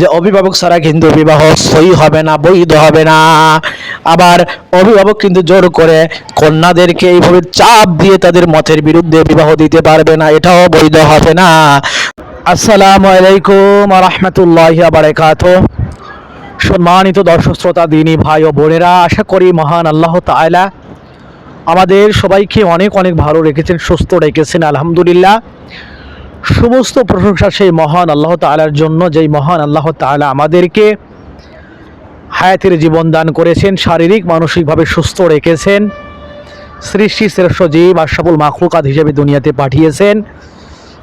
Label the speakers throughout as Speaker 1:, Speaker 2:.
Speaker 1: যে অভিভাবক ছাড়া কিন্তু বিবাহ সই হবে না, বৈধ হবে না। আবার অভিভাবক কিন্তু জোর করে কন্যাদেরকে এইভাবে চাপ দিয়ে তাদের মতের বিরুদ্ধে বিবাহ দিতে পারবে না, এটাও বৈধ হবে না। আসসালামু আলাইকুম রহমতুল্লাহ বারাকাত সম্মানিত দর্শক শ্রোতা, দিনী ভাই ও বোনেরা, আশা করি মহান আল্লাহ তায়লা আমাদের সবাইকে অনেক অনেক ভালো রেখেছেন, সুস্থ রেখেছেন, আলহামদুলিল্লাহ। সমস্ত প্রশংসা সেই মহান আল্লাহ তাআলার জন্য, যেই মহান আল্লাহ তাআলা আমাদেরকে হায়াতের জীবন দান করেছেন, শারীরিক, মানসিকভাবে সুস্থ রেখেছেন, সৃষ্টি শ্রেষ্ঠ জীব আশাফুল মাখলুকাত হিসেবে দুনিয়াতে পাঠিয়েছেন,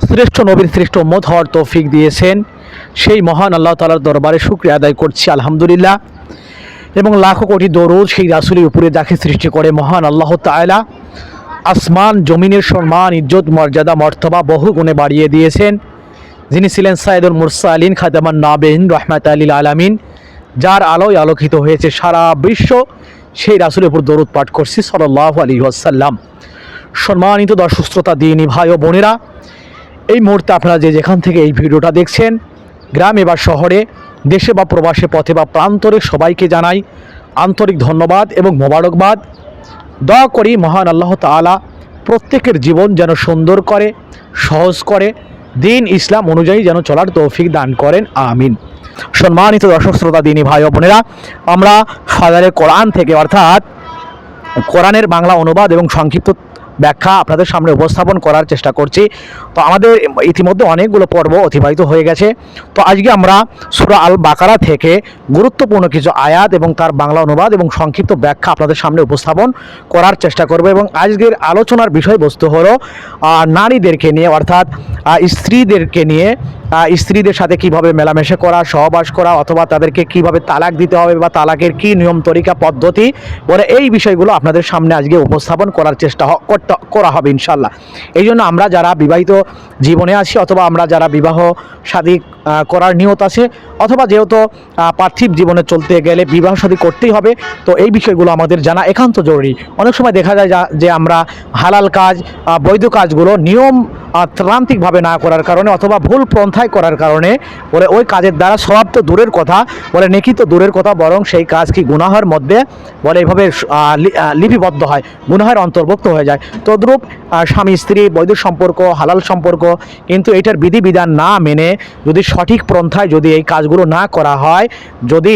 Speaker 1: শ্রেষ্ঠ নবীর শ্রেষ্ঠ মত হওয়ার তৌফিক দিয়েছেন। সেই মহান আল্লাহ তালার দরবারে শুক্রিয়া আদায় করছি, আলহামদুলিল্লাহ। এবং লাখো কোটি দরুদ সেই রাসুলের উপরে যাকে সৃষ্টি করে মহান আল্লাহ তাআলা। আসমান, জমিনের সম্মান, ইজ্জত, মর্যাদা, মর্তবা বহু গুণে বাড়িয়ে দিয়েছেন। যিনি ছিলেন সাইদুল মুরসালিন, খাদামান নাবেন রহমাত আলীল আলামিন, যার আলোয় আলোকিত হয়েছে সারা বিশ্ব। সেই রাসুলের উপর দরুদ পাঠ করছি সাল্লাহ আলী আসাল্লাম সম্মানিত দর্শক, শ্রোতা, দিনী ভাই ও বোনেরা, এই মুহূর্তে আপনারা যে যেখান থেকে এই ভিডিওটা দেখছেন, গ্রামে বা শহরে, দেশে বা প্রবাসে, পথে বা প্রান্তরে সবাইকে জানাই আন্তরিক ধন্যবাদ এবং মোবারকবাদ। দয়া করি মহান আল্লাহ তালা প্রত্যেকের জীবন যেন সুন্দর করে, সহজ করে, দিন ইসলাম অনুযায়ী যেন চলার তৌফিক দান করেন, আমিন। সম্মানিত দর্শক, শ্রোতা, দিনী ভাই বোনেরা, আমরা ফাদারে কোরআন থেকে অর্থাৎ কোরআনের বাংলা অনুবাদ এবং সংক্ষিপ্ত ব্যাখ্যা আপনাদের সামনে উপস্থাপন করার চেষ্টা করছি। তো আমাদের ইতিমধ্যে অনেকগুলো পর্ব অতিবাহিত হয়ে গেছে। তো আজকে আমরা সুরা আল বাকারা থেকে গুরুত্বপূর্ণ কিছু আয়াত এবং তার বাংলা অনুবাদ এবং সংক্ষিপ্ত ব্যাখ্যা আপনাদের সামনে উপস্থাপন করার চেষ্টা করব এবং আজকের আলোচনার বিষয়বস্তু হলো নারীদেরকে নিয়ে অর্থাৎ স্ত্রীদেরকে নিয়ে স্ত্রীদের সাথে কীভাবে মেলামেশা করা, সহবাস করা অথবা তাদেরকে কীভাবে তালাক দিতে হবে বা তালাকের কি নিয়ম, তরিকা, পদ্ধতি বলে এই বিষয়গুলো আপনাদের সামনে আজকে উপস্থাপন করার চেষ্টা করতে করা হবে ইনশাল্লাহ এই জন্য আমরা যারা বিবাহিত জীবনে আছি অথবা আমরা যারা বিবাহ শাদী করার নিয়ত আছে, অথবা যেহেতু পার্থিব জীবনে চলতে গেলে বিবাহ শাদী করতেই হবে, তো এই বিষয়গুলো আমাদের জানা একান্ত জরুরি। অনেক সময় দেখা যায় যা- আমরা হালাল কাজ বৈধ কাজগুলো নিয়ম ত্রান্তিকভাবে না করার কারণে অথবা ভুল পন্থায় করার কারণে বলে ওই কাজের দ্বারা সব তো দূরের কথা, বলে নেকি তো দূরের কথা, বরং সেই কাজ কি গুনাহের মধ্যে, বলে এইভাবে লিপিবদ্ধ হয়, গুনাহের অন্তর্ভুক্ত হয়ে যায়। তদ্রূপ স্বামী, স্ত্রী, বৈধ সম্পর্ক, হালাল সম্পর্ক, কিন্তু এটার বিধিবিধান না মেনে যদি সঠিক পন্থায় যদি এই কাজগুলো না করা হয়, যদি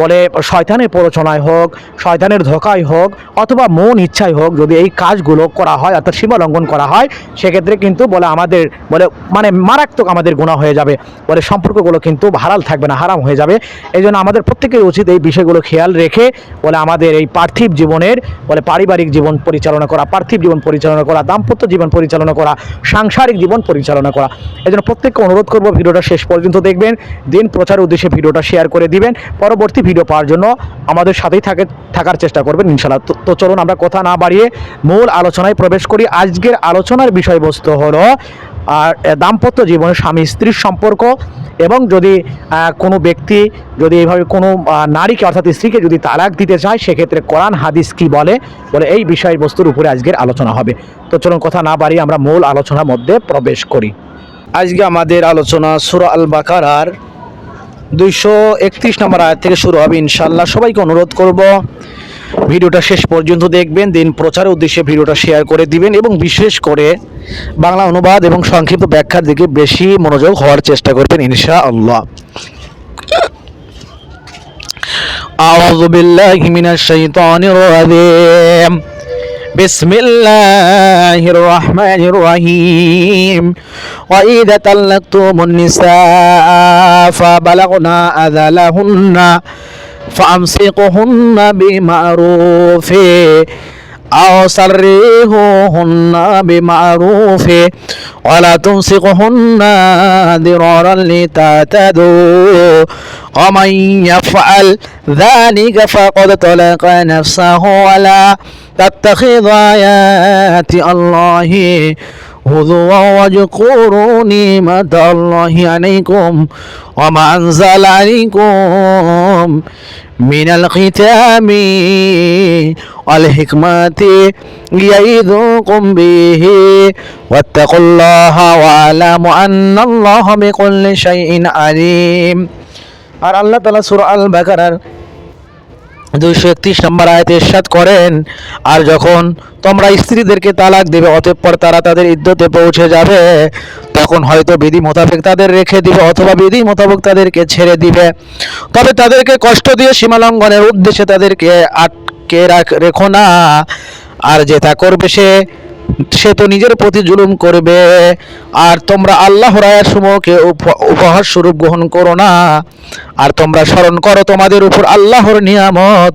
Speaker 1: বলে শয়তানের প্ররোচনায় হোক, শয়তানের ধোকায় হোক, অথবা মন ইচ্ছায় হোক যদি এই কাজগুলো করা হয়, অর্থাৎ সীমা লঙ্ঘন করা হয়, সেক্ষেত্রে কিন্তু বলে আমাদের, বলে মানে মারাত্মক আমাদের গুণা হয়ে যাবে। বলে সম্পর্কগুলো কিন্তু হারাল থাকবে না, হারাম হয়ে যাবে। এই জন্য আমাদের প্রত্যেকের উচিত এই বিষয়গুলো খেয়াল রেখে, বলে আমাদের এই পার্থিব জীবনের, বলে পারিবারিক জীবন পরিচালনা করা, পার্থিব জীবন পরিচালনা করা, দাম্পত্য জীবন পরিচালনা করা, সাংসারিক জীবন পরিচালনা করা। এই জন্য প্রত্যেককে অনুরোধ করব ভিডিওটা শেষ পর্যন্ত দেখবেন, দিন প্রচার উদ্দেশ্যে ভিডিওটা শেয়ার করে দিবেন। পরবর্তী ভিডিও পাওয়ার জন্য আমাদের সাথেই থাকে, থাকার চেষ্টা করবেন ইনশাল্লাহ তো চলুন আমরা কথা না বাড়িয়ে মূল আলোচনায় প্রবেশ করি। আজকের আলোচনার বিষয়বস্তু হলো আর দাম্পত্য জীবনে স্বামী স্ত্রীর সম্পর্ক এবং যদি কোনো ব্যক্তি যদি এইভাবে কোনো নারীকে অর্থাৎ স্ত্রীকে যদি তালাক দিতে চায়, সেক্ষেত্রে কোরআন, হাদিস কি বলে? বলে এই বিষয়বস্তুর উপরে আজকের আলোচনা হবে। তো চলুন কথা না বাড়িয়ে আমরা মূল আলোচনার মধ্যে প্রবেশ করি। আজকে আমাদের আলোচনা সুরা আল বাকারার দুইশো একত্রিশ নম্বর আয়াত থেকে শুরু হবে ইনশাল্লাহ সবাইকে অনুরোধ করব, ভিডিওটা শেষ পর্যন্ত দেখবেন, দিন প্রচারের উদ্দেশ্যে ভিডিওটা শেয়ার করে দিবেন এবং বিশেষ করে বাংলা অনুবাদ এবং সংক্ষিপ্ত ব্যাখ্যার দিকে বেশি মনোযোগ হওয়ার চেষ্টা করবেন ইনশা আল্লাহ أعوذ بالله من الشيطان الرجيم بسم الله الرحمن الرحيم وإذا طلقتم النساء فبلغن أذلهن فأمسكوهن بمعروف أو سرهوهن بمعروف ولا تمسكوهن ضرارا لتعتدوا. ومن يفعل ذلك فقد طلق نفسه ولا تتخذ آيات الله هزوا واذكروا نعمة الله عليكم وما أنزل عليكم من الختام والحكمة يعظكم به واتقوا الله واعلموا أن الله بكل شيء عليم আর আল্লাহ তালা সুর আল বাকারার দুইশো একত্রিশ নম্বর আয়তে ইরশাদ করেন, আর যখন তোমরা স্ত্রীদেরকে তালাক দেবে অতঃপর তারা তাদের ইদ্যতে পৌঁছে যাবে, তখন হয়তো বিধি মোতাবেক তাদের রেখে দিবে অথবা বিধি মোতাবেক তাদেরকে ছেড়ে দিবে। তবে তাদেরকে কষ্ট দিয়ে সীমালঙ্ঘনের উদ্দেশ্যে তাদেরকে আটকে রাখ, রেখো না। আর যে তা করবে সে সে তো নিজের প্রতি জুলুম করবে। আর তোমরা আল্লাহ রায়ের সমূহকে উপ- উপহার স্বরূপ গ্রহণ করো না। আর তোমরা স্মরণ করো তোমাদের উপর আল্লাহর নিয়ামত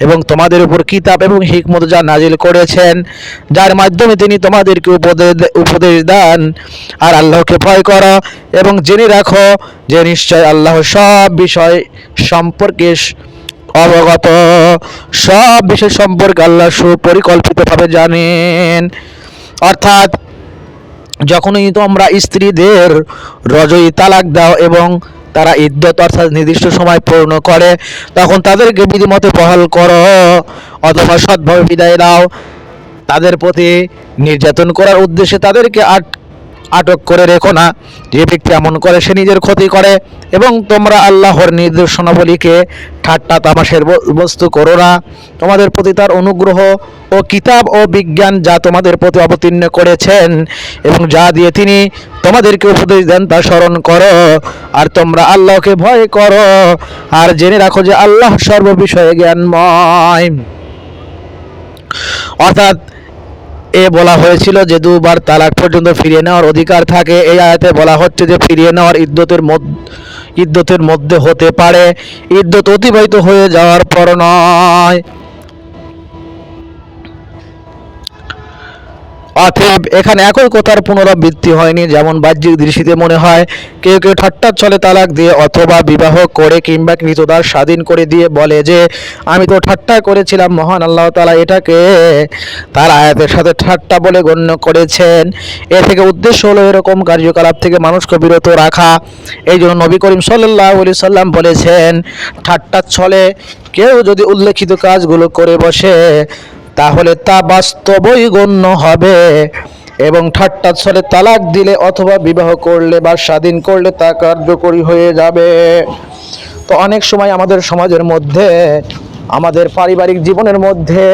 Speaker 1: এবং তোমাদের উপর কিতাব এবং হিকমত যা নাজিল করেছেন, যার মাধ্যমে তিনি তোমাদেরকে উপদেশ উপদেশ দেন। আর আল্লাহকে ভয় করো এবং জেনে রাখো যে নিশ্চয় আল্লাহ সব বিষয় সম্পর্কে অবগত। সব বিষয় সম্পর্কে আল্লাহ সুপরিকল্পিতভাবে জানেন। অর্থাৎ, যখনই তোমরা স্ত্রীদের রজই তালাক দাও এবং তারা ইদ্যত অর্থাৎ নির্দিষ্ট সময় পূর্ণ করে, তখন তাদেরকে বিধিমতে বহাল করো অথবা সৎভাবে বিদায় দাও। তাদের প্রতি নির্যাতন করার উদ্দেশ্যে তাদেরকে আট আটক করে রেখো না। যে ব্যক্তি এমন করে, সে নিজের ক্ষতি করে। এবং তোমরা আল্লাহর নির্দেশনাবলীকে ঠাট্টা, তামাশের বস্তু করো না। তোমাদের প্রতি তার অনুগ্রহ ও কিতাব ও বিজ্ঞান যা তোমাদের প্রতি অবতীর্ণ করেছেন এবং যা দিয়ে তিনি তোমাদেরকে উপদেশ দেন, তা স্মরণ করো। আর তোমরা আল্লাহকে ভয় করো। আর জেনে রাখো যে আল্লাহ সর্ববিষয়ে জ্ঞানময়। অর্থাৎ এ বলা হয়েছিল যে দুবার তালাক পর্যন্ত ফিরিয়ে নেওয়ার অধিকার থাকে। এই আয়াতে বলা হচ্ছে যে ফিরিয়ে নেওয়ার ইদ্যতের ইদ্যতের মধ্যে হতে পারে। ইদ্যত অতিবাহিত হয়ে যাওয়ার পর নয়। অতএব এখানে একই কথার পুনরাবৃত্তি হয়নি, যেমন বাহ্যিক দৃষ্টিতে মনে হয়, কেউ কেউ ঠাট্টার ছলে তালাক দিয়ে অথবা বিবাহ করে কিংবা কৃতদার স্বাধীন করে দিয়ে বলে যে, আমি তো ঠাট্টা করেছিলাম, মহান আল্লাহ তালা এটাকে তার আয়াতের সাথে ঠাট্টা বলে গণ্য করেছেন। এ থেকে উদ্দেশ্য হলো এরকম কার্যকলাপ থেকে মানুষকে বিরত রাখা। এই জন্য নবী করিম সাল্লাহ সাল্লাম বলেছেন, ঠাট্টার ছলে কেউ যদি উল্লেখিত কাজগুলো করে বসে তাহলে তা বাস্তবই গণ্য হবে। এবং ঠাট্টা ছলে তালাক দিলে অথবা বিবাহ করলে বা স্বাধীন করলে তা কার্যকরী হয়ে যাবে। তো অনেক সময় আমাদের সমাজের মধ্যে, আমাদের পারিবারিক জীবনের মধ্যে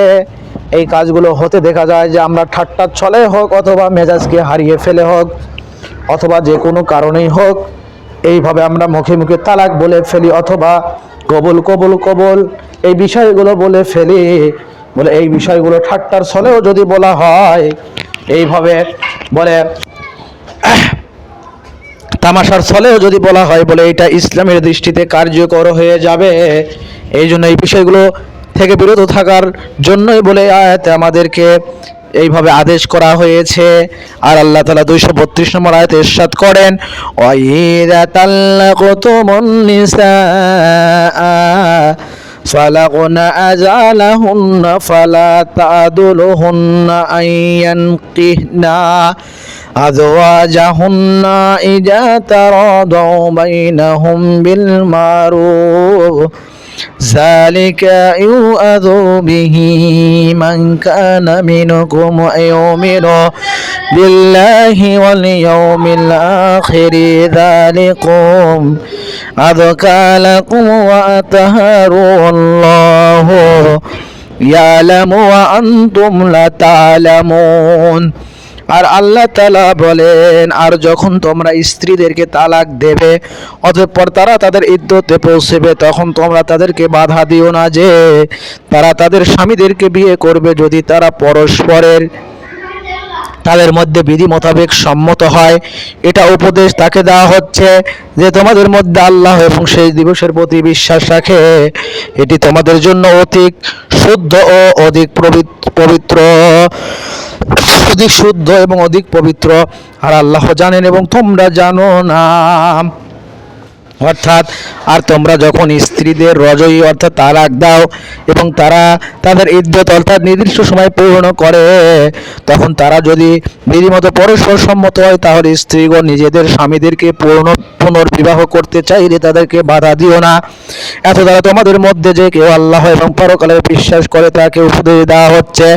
Speaker 1: এই কাজগুলো হতে দেখা যায় যে আমরা ঠাট্টার ছলে হোক অথবা মেজাজকে হারিয়ে ফেলে হোক অথবা যে কোনো কারণেই হোক, এইভাবে আমরা মুখে মুখে তালাক বলে ফেলি অথবা কবুল কবল কবল এই বিষয়গুলো বলে ফেলি। বলে, এই বিষয়গুলো ঠাট্টার ছলেও যদি বলা হয়, এইভাবে বলে, তামাশার ছলেও যদি বলা হয়, বলে এটা ইসলামের দৃষ্টিতে কার্যকর হয়ে যাবে। এই জন্য এই বিষয়গুলো থেকে বিরত থাকার জন্যই বলে আয়াতে আমাদেরকে এইভাবে আদেশ করা হয়েছে। আর আল্লাহ তালা দুইশো বত্রিশ নম্বর আয়াতে ইরশাদ করেন, ওয়াইদা তাল্লাকুতুমুন নিসা فلغن أجالهن فلا تعدلهن أن ينقهن أزواجهن إذا تراضوا بينهم بالمعروف ذلك يؤذ به من كان منكم يؤمن بالله واليوم الآخر ذلكم أذكى لكم وأطهر الله يعلم وأنتم لا تعلمون আর আল্লাহ তালা বলেন, আর যখন তোমরা স্ত্রীদেরকে তালাক দেবে, অতঃপর তারা তাদের ইদ্যতে পৌঁছেবে, তখন তোমরা তাদেরকে বাধা দিও না যে, তারা তাদের স্বামীদেরকে বিয়ে করবে যদি তারা পরস্পরের তাদের মধ্যে বিধি মোতাবেক সম্মত হয়। এটা উপদেশ তাকে দেওয়া হচ্ছে যে, তোমাদের মধ্যে আল্লাহ এবং সেই দিবসের প্রতি বিশ্বাস রাখে। এটি তোমাদের জন্য অধিক শুদ্ধ ও অধিক পবিত্র অধিক শুদ্ধ এবং অধিক পবিত্র। আর আল্লাহ জানেন এবং তোমরা জানো না। অর্থাৎ, আর তোমরা যখন স্ত্রীদের রজয়ী অর্থাৎ তালাক দাও এবং তারা তাদের ইদ্যত অর্থাৎ নির্দিষ্ট সময় পূর্ণ করে, তখন তারা যদি বিধিমতো পরস্পর সম্মত হয়, তাহলে স্ত্রীগণ নিজেদের স্বামীদেরকে পূর্ণ, পুনর্বিবাহ করতে চাইলে তাদেরকে বাধা দিও না। এত দ্বারা তোমাদের মধ্যে যে কেউ আল্লাহ এবং পরকালে বিশ্বাস করে, তাকে উপদেশ দেওয়া হচ্ছে।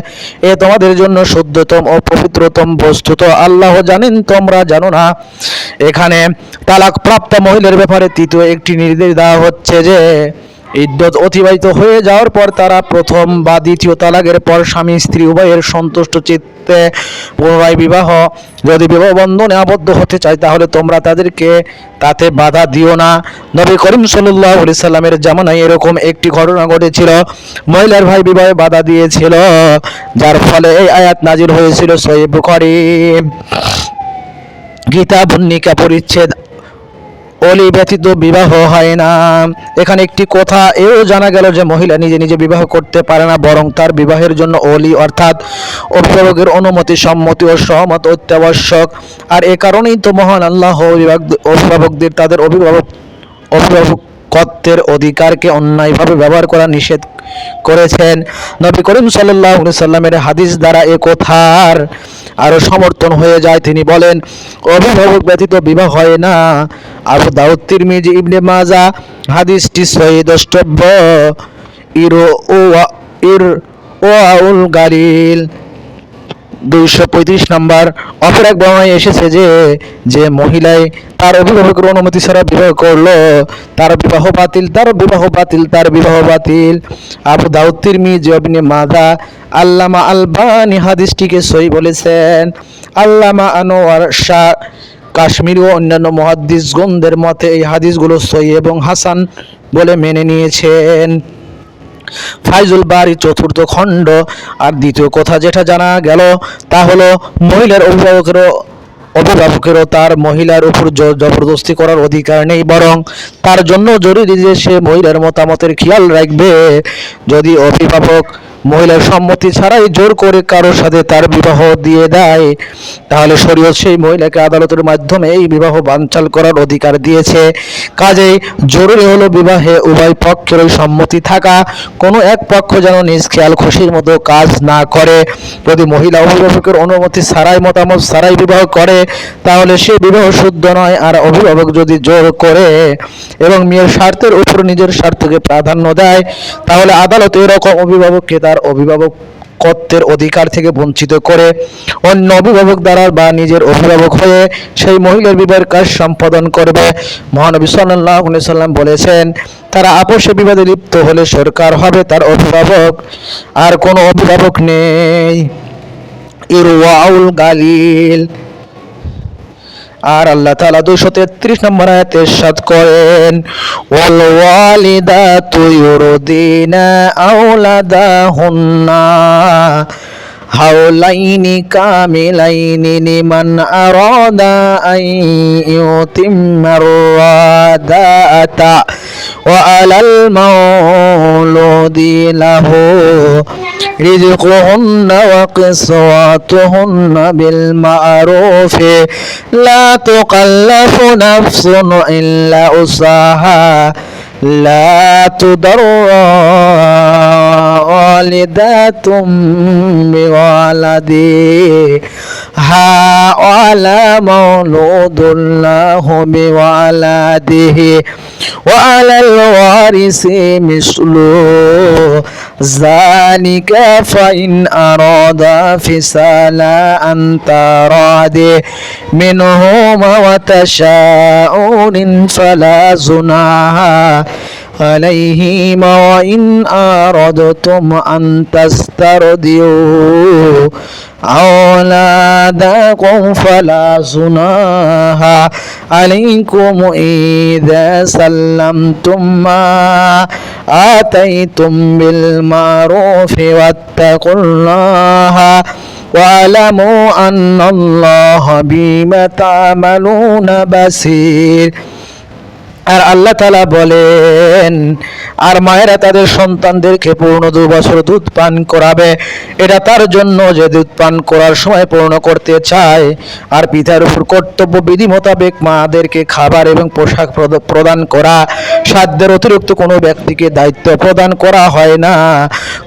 Speaker 1: এ তোমাদের জন্য শুদ্ধতম ও পবিত্রতম বস্তুত আল্লাহ জানেন তোমরা জানো না। এখানে তালাক প্রাপ্ত মহিলার ব্যাপারে তৃতীয় একটি নির্দেশ দেওয়া হচ্ছে যে, ইদ্যত অতিবাহিত হয়ে যাওয়ার পর তারা প্রথম বা দ্বিতীয় তালাকের পর স্বামী, স্ত্রী, উভয়ের সন্তুষ্ট চিত্তে পুনরায় বিবাহ যদি বিবাহ বন্ধনে আবদ্ধ হতে চায়, তাহলে তোমরা তাদেরকে তাতে বাধা দিও না। নবী করিম সাল্লাহ সাল্লামের জামানায় এরকম একটি ঘটনা ঘটেছিল। মহিলার ভাই বিবাহে বাধা দিয়েছিল, যার ফলে এই আয়াত নাজির হয়েছিল সহিহ বুখারী। গীতা, ভূমিকা, পরিচ্ছেদ, অলি ব্যতীত বিবাহ হয় না। এখানে একটি কথা এও জানা গেল যে মহিলা নিজে নিজে বিবাহ করতে পারে না, বরং তার বিবাহের জন্য অলি অর্থাৎ অভিভাবকের অনুমতি সম্মতি ও সহমত অত্যাবশ্যক। আর এ কারণেই তো মহান আল্লাহ অভিভাবক- অভিভাবকদের তাদের অভিভাবক অভিভাবক অভিভাবকত্বের অধিকারকে অন্যায়ভাবে ব্যবহার করা নিষেধ করেছেন। নবী করিম সাল্লাহ সাল্লামের হাদিস দ্বারা এ কথার আরও সমর্থন হয়ে যায়। তিনি বলেন, অভিভাবক ব্যতীত বিবাহ হয় না। আবু দাউদ তিরমিজি, ইবনে মাজা, হাদিসটি সহি দ্রষ্টব্য। ইরো ও ইর ও আউল গালিল। দুইশো পঁয়ত্রিশ নম্বর অপর এক বর্ণায় এসেছে যে যে মহিলায় তার অভিভাবকের অনুমতি ছাড়া বিবাহ করল, তার বিবাহ বাতিল, তার বিবাহ বাতিল, তার বিবাহ বাতিল। আবু দাউদ তিরমিজি, ইবনে মাজা আল্লামা আলবানি হাদিসটিকে সই বলেছেন, আল্লামা আনোয়ার শাহ কাশ্মীর ও অন্যান্য মহাদ্দিসগণদের মতে এই হাদিসগুলো সই এবং হাসান বলে মেনে নিয়েছেন। ফাইজুল বাড়ি চতুর্থ খণ্ড। আর দ্বিতীয় কথা যেটা জানা গেল, তা হলো মহিলার অভিভাবকেরও অভিভাবকেরও তার মহিলার উপর জবরদস্তি করার অধিকার নেই, বরং তার জন্য জরুরি যে সে মহিলার মতামতের খেয়াল রাখবে। যদি অভিভাবক মহিলার সম্মতি ছাড়াই জোর করে কারোর সাথে তার বিবাহ দিয়ে দেয়। তাহলে শরীয়ত সেই মহিলাকে আদালতের মাধ্যমে এই বিবাহ বানচাল করার অধিকার দিয়েছে। কাজেই জরুরি হলো বিবাহে উভয় পক্ষেরই সম্মতি থাকা। কোনো এক পক্ষ যেন নিজ খেয়াল খুশির মতো কাজ না করে। যদি মহিলা অভিভাবকের অনুমতি ছাড়াই মতামত ছাড়াই বিবাহ করে, তাহলে সে বিবাহ শুদ্ধ নয়। আর অভিভাবক যদি জোর করে এবং মেয়ের স্বার্থের উপর নিজের স্বার্থকে প্রাধান্য দেয়, তাহলে আদালত এরকম অভিভাবককে তার অভিভাবক কর্তের অধিকার থেকে বঞ্চিত করে অন্য অভিভাবক দ্বারা বা নিজের অভিভাবক হয়ে সেই মহিলার বিবাহের কাজ সম্পাদন করবে। মহানবী সাল্লাহ সাল্লাম বলেছেন, তারা আপোষে বিবাদে লিপ্ত হলে সরকার হবে তার অভিভাবক, আর কোনো অভিভাবক নেই। ইরওয়াউল গালিল। আর আল্লাহ তাআলা দুইশো তেত্রিশ নম্বর আয়াতে সাত করেন, ওয়াল ওয়ালিদাতু ইউরদিনা আওলাদাহুন্না হাওলাইনি কামিলাইনি নিমান আরাদা আন ইউতিম্মার রাদাতা وعلى المولود له رزقهن وقصواتهن بالمعروف. لا تكلف نفس إلا اساها لا تضر والدات بولدي ولا مولود له بولده وعلى الوارث مثله ذلك فإن أراد فصالا أن تراد منهما وتشاؤن فلا زناها عليهما وإن أردتم أن تستردوا أولادكم فلا زناها عليكم إذا سلمتم ما آتيتم بالمعروف واتقوا الله واعلموا أن الله بما تعملون بصير. আর আল্লাহ তালা বলেন, আর মায়েরা তাদের সন্তানদেরকে পূর্ণ দু বছর দুধ পান করাবে। এটা তার জন্য যে দুধ পান করার সময় পূর্ণ করতে চায়। আর পিতার উপর কর্তব্য বিধি মোতাবেক মাদেরকে খাবার এবং পোশাক প্রদান করা। সাধ্যের অতিরিক্ত কোনো ব্যক্তিকে দায়িত্ব প্রদান করা হয় না।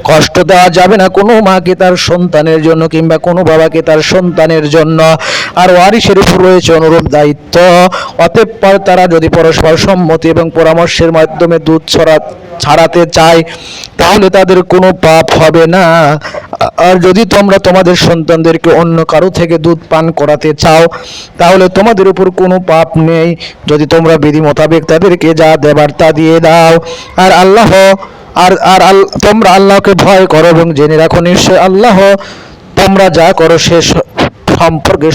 Speaker 1: কষ্ট দেওয়া যাবে না কোনো মাকে তার সন্তানের জন্য কিংবা কোনো বাবাকে তার সন্তানের জন্য। আর ওয়ারিসের উপর রয়েছে অনুরূপ দায়িত্ব। অতঃপর তারা যদি পরস্পর সম্মতি এবং পরামর্শের মাধ্যমে দুধ ছড়া ছাড়াতে চায়, তাহলে তাদের কোনো পাপ হবে না। আর যদি তোমরা তোমাদের সন্তানদেরকে অন্য কারও থেকে দুধ পান করাতে চাও, তাহলে তোমাদের উপর কোনো পাপ নেই। যদি তোমরা বিধি মোতাবেক তাদেরকে যা দেবার তা দিয়ে দাও। আর আল্লাহ আর আর তোমরা আল্লাহকে ভয় করো এবং জেনে রাখো নিশ্চয় আল্লাহ তোমরা যা করো সে সম্পর্কে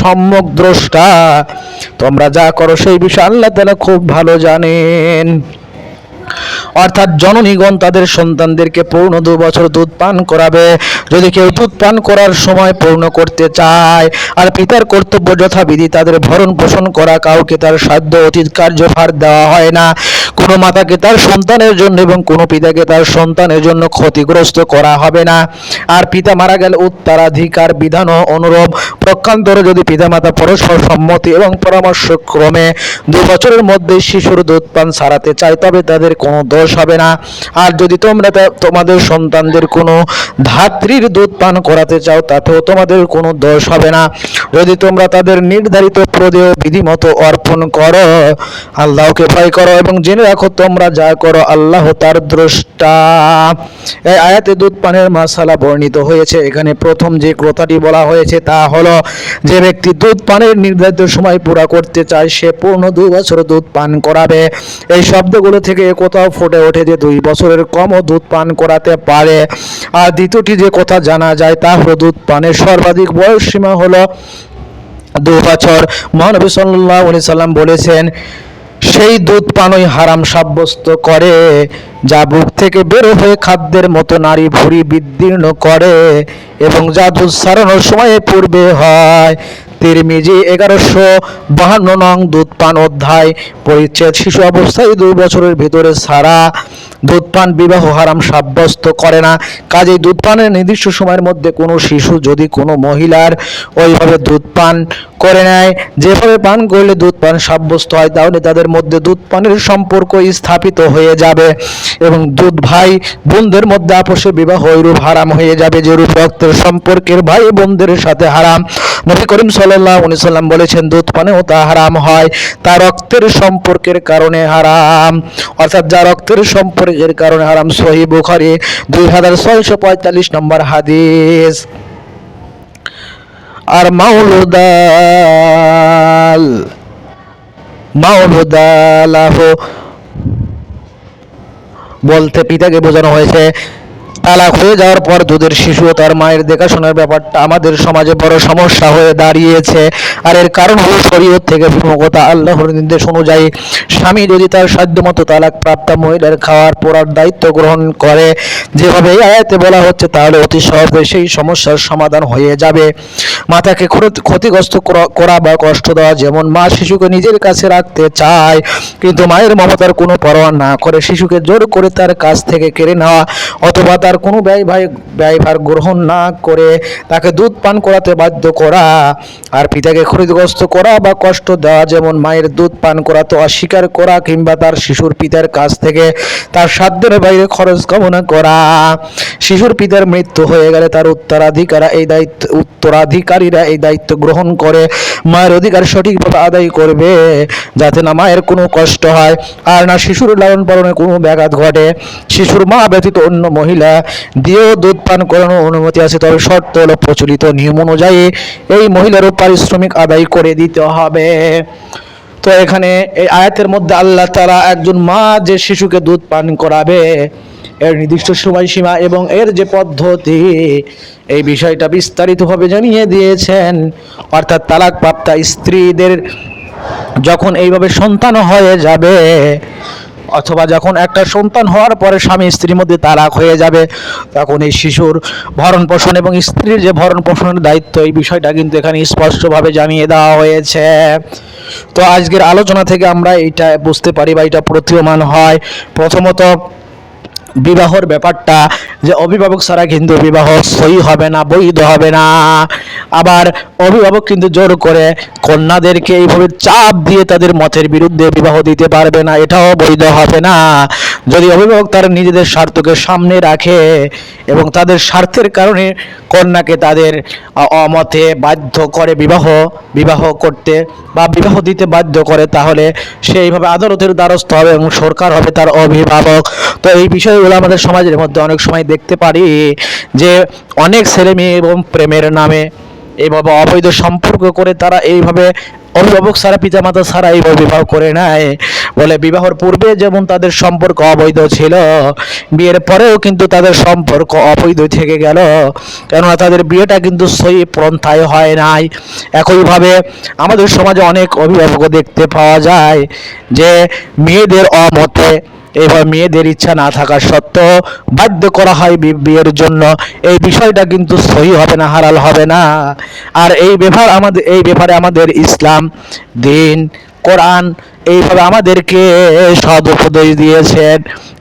Speaker 1: সম্যক দ্রষ্টা। তোমরা যা করো সেই বিষয়ে আল্লাহ তালা খুব ভালো জানেন। অর্থাৎ জননীগণ তাদের সন্তানদেরকে পূর্ণ দু বছর দুধ পান করাবে। যদি কেউ দুধ পান করার সময় পূর্ণ করতে চায়, আর পিতার কর্তব্য যথাবিধি তাদের ভরণ পোষণ করা, কাউকে তার সাধ্য অতীত কার্যভার দেওয়া হয় না। কোনো মাতাকে তার সন্তানের জন্য এবং কোনো পিতাকে তার সন্তানের জন্য ক্ষতিগ্রস্ত করা হবে না। আর পিতা মারা গেলে উত্তরাধিকার বিধান অনুরূপ প্রক্ষান্তরে যদি পিতামাতা পরস্পর সম্মতি এবং পরামর্শ ক্রমে দু বছরের মধ্যে শিশুর দুধ পান সারাতে চায়, তবে তাদের কোনো দোষ হবে না। আর যদি তোমরা তোমাদের সন্তানদের কোনো ধাত্রীর দুধ পান করাতে চাও, তাতেও তোমাদের কোনো দোষ হবে না। যদি তোমরা তাদের নির্ধারিত প্রদেয় বিধিমতো অর্পণ করো, আল্লাহকে ভয় করো এবং জেনে রাখো তোমরা যা করো, আল্লাহ তার দ্রষ্টা। এই আয়াতে দুধ পানের মাসালা বর্ণিত হয়েছে। এখানে প্রথম যে কথাটি বলা হয়েছে তা হলো, যে ব্যক্তি দুধ পানের নির্ধারিত সময় পুরা করতে চায়, সে পূর্ণ দুই বছর দুধ পান করাবে। এই শব্দগুলো থেকে কোথাও ফুটে ওঠে যে দুই বছরের কমও দুধ পান করাতে পারে। আর দ্বিতীয়টি যে কথা জানা যায়, তা হলো দুধ পানের সর্বাধিক বয়স সীমা হলো দু বছর। মহানবী সাল্লাহ সাল্লাম বলেছেন, সেই দুধ পানই হারাম সাব্যস্ত করে, যা বুক থেকে বের হয়ে খাদ্যের মতো নারী ভুঁড়ি বিদীর্ণ করে এবং যা দুধ সারানোর সময়ে পূর্বে হয়। তিরমিজি এগারোশো বাহান্ন নং দুধ পান অধ্যায় পরিচ্ছেদ। শিশু অবস্থায় দুই বছরের ভিতরে সারা দুধ পান বিবাহ হারাম সাব্যস্ত করে না। কাজেই দুধ পানের নির্দিষ্ট সময়ের মধ্যে কোনো শিশু, যদি কোনো মহিলার ওইভাবে দুধ পান করে নেয় যেভাবে পান করলে দুধ পান সাব্যস্ত হয়, তাহলে তাদের মধ্যে দুধ পানের সম্পর্ক স্থাপিত হয়ে যাবে এবং দুধ ভাই বোনদের মধ্যে আপোষে বিবাহ ওইরূপ হারাম হয়ে যাবে যেরূপ রক্তের সম্পর্কের ভাই বোনদের সাথে হারাম। নবী করিম সাল্লাহ সাল্লাম বলেছেন, দুধ পানেও তা হারাম হয়, তা রক্তের সম্পর্কের কারণে হারাম। অর্থাৎ যা রক্তের সম্পর্কের কারণে হারাম, সহি বুখারি দুই হাজার ছয়শো পঁয়তাল্লিশ নম্বর হাদিস। আর মাউলুদাল মাউলুদালাহ বলতে পিতাকে বোঝানো হয়েছে তালাক হয়ে যাওয়ার পর দুধের শিশু ও তার মায়ের দেখাশোনার ব্যাপারটা আমাদের সমাজে বড় সমস্যা হয়ে দাঁড়িয়েছে। আর এর কারণ হলো শরীয়ত থেকে বিমুখতা। আল্লাহর নির্দেশ অনুযায়ী স্বামী যদি তার সাধ্যমতো তালাক প্রাপ্ত মহিলার খাওয়ার পড়ার দায়িত্ব গ্রহণ করে, যেভাবে এই আয়াতে বলা হচ্ছে, তাহলে অতি সহজে সেই সমস্যার সমাধান হয়ে যাবে। মাতাকে ক্ষতি- ক্ষতিগ্রস্ত করা- করা বা কষ্ট দেওয়া যেমন মা শিশুকে নিজের কাছে রাখতে চায়, কিন্তু মায়ের মমতার কোনো পরোয়া না করে শিশুকে জোর করে তার কাছ থেকে কেড়ে নেওয়া, অথবা তার কোনো ব্যয় ভাই, ব্যয়ভার গ্রহণ না করে তাকে দুধ পান করাতে বাধ্য করা আর পিতাকে ক্ষতিগ্রস্ত করা বা কষ্ট দেওয়া, যেমন মায়ের দুধ পান করাতে অস্বীকার করা কিংবা তার শিশুর পিতার কাছ থেকে তার সাধ্যের বাইরে খরচ কামনা করা। শিশুর পিতার মৃত্যু হয়ে গেলে তার উত্তরাধিকারা এই দায়িত্ব, উত্তরাধিকারীরা এই দায়িত্ব গ্রহণ করে। মায়ের অধিকার সঠিকভাবে আদায় করবে যাতে না মায়ের কোনো কষ্ট হয়। আর না শিশুর লালন পালনে কোনো ব্যাঘাত ঘটে। শিশুর মা ব্যতীত অন্য মহিলা দিয়েও দুধ পান করানোর অনুমতি আছে, তবে শর্ত হলো প্রচলিত নিয়ম অনুযায়ী এই মহিলারও পারিশ্রমিক আদায় করে দিতে হবে। তো এখানে এই আয়াতের মধ্যে আল্লাহ তারা একজন মা যে শিশুকে দুধ পান করাবে, এর নির্দিষ্ট সময়সীমা এবং এর যে পদ্ধতি, এই বিষয়টা বিস্তারিতভাবে জানিয়ে দিয়েছেন। অর্থাৎ তালাক প্রাপ্তা স্ত্রীদের যখন এইভাবে সন্তান হয়ে যাবে অথবা যখন একটা সন্তান হওয়ার পরে স্বামী স্ত্রীর মধ্যে তালাক হয়ে যাবে, তখন এই শিশুর ভরণ পোষণ এবং স্ত্রীর যে ভরণ পোষণের দায়িত্ব, এই বিষয়টা কিন্তু এখানে স্পষ্টভাবে জানিয়ে দেওয়া হয়েছে। তো আজকের আলোচনা থেকে আমরা এইটা বুঝতে পারি বা এটা প্রতীয়মান হয়। প্রথমত বিবাহর ব্যাপারটা যে অভিভাবক ছাড়া কিন্তু বিবাহ সই হবে না, বৈধ হবে না। আবার অভিভাবক কিন্তু জোর করে কন্যাদেরকে এইভাবে চাপ দিয়ে তাদের মতের বিরুদ্ধে বিবাহ দিতে পারবে না, এটাও বৈধ হবে না। যদি অভিভাবক তার নিজেদের স্বার্থকে সামনে রাখে এবং তাদের স্বার্থের কারণে কন্যাকে তাদের অমতে বাধ্য করে বিবাহ বিবাহ করতে বা বিবাহ দিতে বাধ্য করে, তাহলে সেইভাবে আদালতের দ্বারস্থ হবে এবং সরকার হবে তার অভিভাবক। তো এই বিষয়গুলো আমাদের সমাজের মধ্যে অনেক সময় দেখতে পারি যে অনেক ছেলে মেয়ে এবং প্রেমের নামে এইভাবে অবৈধ সম্পর্ক করে তারা এইভাবে অভিভাবক ছাড়া পিতামাতা ছাড়া এইভাবে বিবাহ করে নেয়। বলে বিবাহর পূর্বে যেমন তাদের সম্পর্ক অবৈধ ছিল, বিয়ের পরেও কিন্তু তাদের সম্পর্ক অবৈধ থেকে গেল। কেননা তাদের বিয়েটা কিন্তু সই পন্থায় হয় নাই। একইভাবে আমাদের সমাজে অনেক অভিভাবক দেখতে পাওয়া যায় যে মেয়েদের অমতে এবার মেয়েদের ইচ্ছা না থাকা সত্ত্বেও বাধ্য করা হয় বিয়ের জন্য। এই বিষয়টা কিন্তু সহি হবে না হালাল হবে না। আর এই ব্যাপার আমাদের এই ব্যাপারে আমাদের ইসলাম দিন, কোরআন এইভাবে আমাদেরকে সদ উপদেশ দিয়েছেন।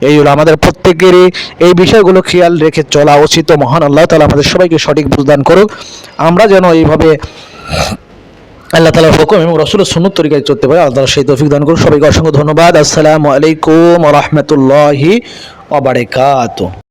Speaker 1: এইগুলো আমাদের প্রত্যেকেরই। এই বিষয়গুলো খেয়াল রেখে চলা উচিত। মহান আল্লাহ তালা আমাদের সবাইকে সঠিক বুঝদান করুক। আমরা যেন এইভাবে আল্লাহ তালার হুকুম এবং রসুল সুন্নত তরিকায় চলতে পারে। আল্লাহ তালা সেই তৌফিক দান করুন। সবাইকে অসংখ্য ধন্যবাদ। আসসালামু আলাইকুম রহমতুল্লাহি ওবারাকাতুহু